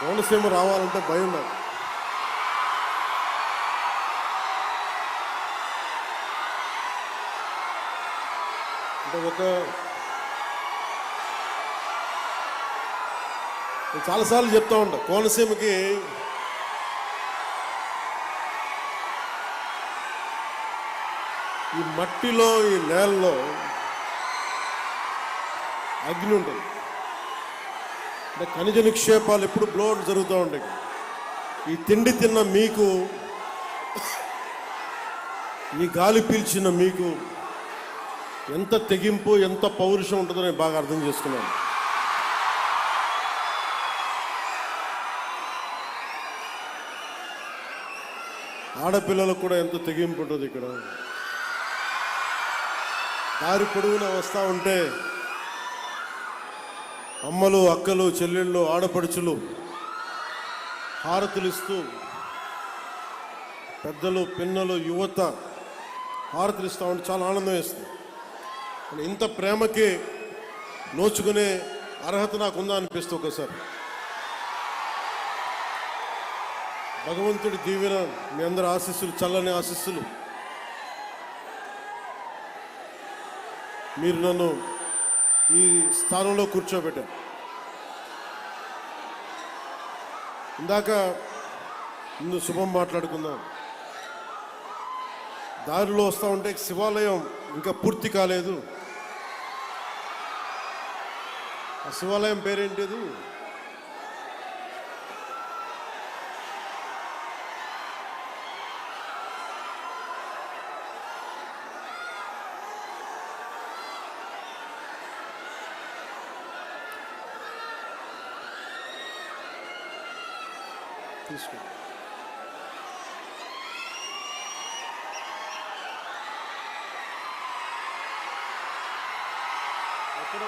కోనసీమ రావాలంటే భయం నాకు. అంటే ఒక చాలాసార్లు చెప్తా ఉంటా కోనసీమకి ఈ మట్టిలో ఈ నేలలో అగ్ని ఉంటుంది. అంటే ఖనిజ నిక్షేపాలు ఎప్పుడు బ్లోట్ జరుగుతూ ఉంటాయి. ఈ తిండి తిన్న మీకు ఈ గాలి పీల్చిన మీకు ఎంత తెగింపు ఎంత పౌరుషం ఉంటుందో నేను బాగా అర్థం చేసుకున్నాను. ఆడపిల్లలకు కూడా ఎంత తెగింపు ఉంటుంది ఇక్కడ. దారి పొడవునా వస్తూ ఉంటే అమ్మలు అక్కలు చెల్లెళ్ళు ఆడపడుచులు హారతులు ఇస్తూ పెద్దలు పిన్నలు యువత హారతులు ఇస్తూ ఉంటే చాలా ఆనందం వేస్తుంది. ఇంత ప్రేమకి నోచుకునే అర్హత నాకు ఉందా అనిపిస్తుంది ఒకసారి. భగవంతుడి దీవెన మీ అందరి ఆశీస్సులు చల్లని ఆశీస్సులు. మీరు నన్ను ఈ స్థానంలో కూర్చోబెట్టారు. ఇందాక ముందు శుభం మాట్లాడుకుందాం. దారిలో వస్తూ ఉంటే శివాలయం ఇంకా పూర్తి కాలేదు. ఆ శివాలయం పేరేంటిది? తీసుకో ఎక్కడ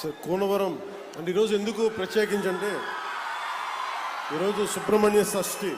సార్ కోనవరం. అంటే ఈరోజు ఎందుకు ప్రత్యేకించంటే ఈరోజు సుబ్రహ్మణ్య షష్ఠి.